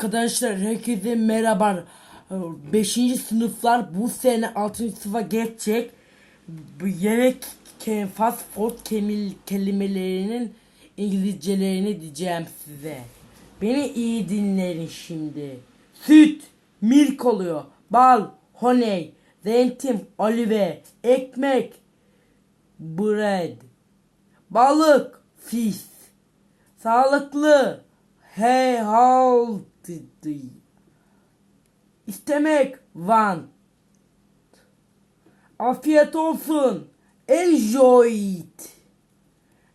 Arkadaşlar herkese merhaba. 5. sınıflar bu sene 6. sınıfa geçecek. Bu yemek fast food kemil kelimelerinin İngilizcelerini diyeceğim size. Beni iyi dinleyin şimdi. Süt, milk oluyor. Bal, honey, zentim, olive, ekmek, bread. Balık, fish. Sağlıklı, healthy. İstemek, want. Afiyet olsun, enjoy it.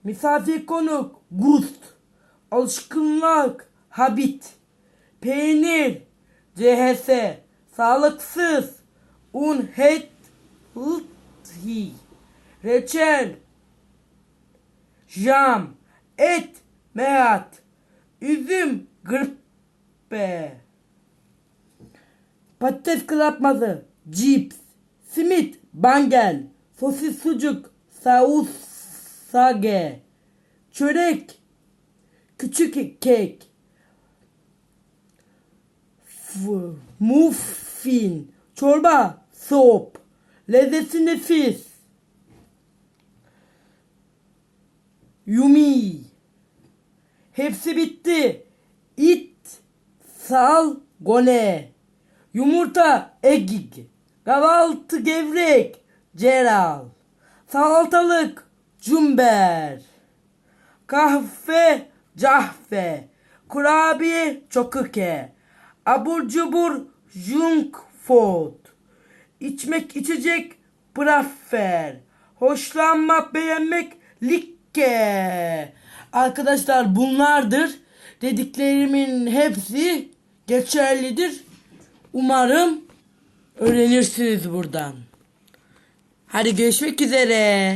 Misafir konuk, gust. Alışkınlık, habit. Peynir, CHS. Sağlıksız, unhealthy. Reçel, jam, et, meat, üzüm, grıppe, patates kızartması, cips, simit, bangel, sosis sucuk, saus çörek, küçük kek, muffin, çorba, sop, lezzeti nefis, Yumi. Hepsi bitti. İt. Sal. Gole. Yumurta. Egg. Kahvaltı gevrek. Ceral. Salatalık. Cumber. Kahve. Cahve. Kurabiye. Çoküke. Abur cubur. Junk food. İçmek içecek. Prefer. Hoşlanmak beğenmek. Likke. Arkadaşlar bunlardır. Dediklerimin hepsi geçerlidir. Umarım öğrenirsiniz buradan. Hadi görüşmek üzere.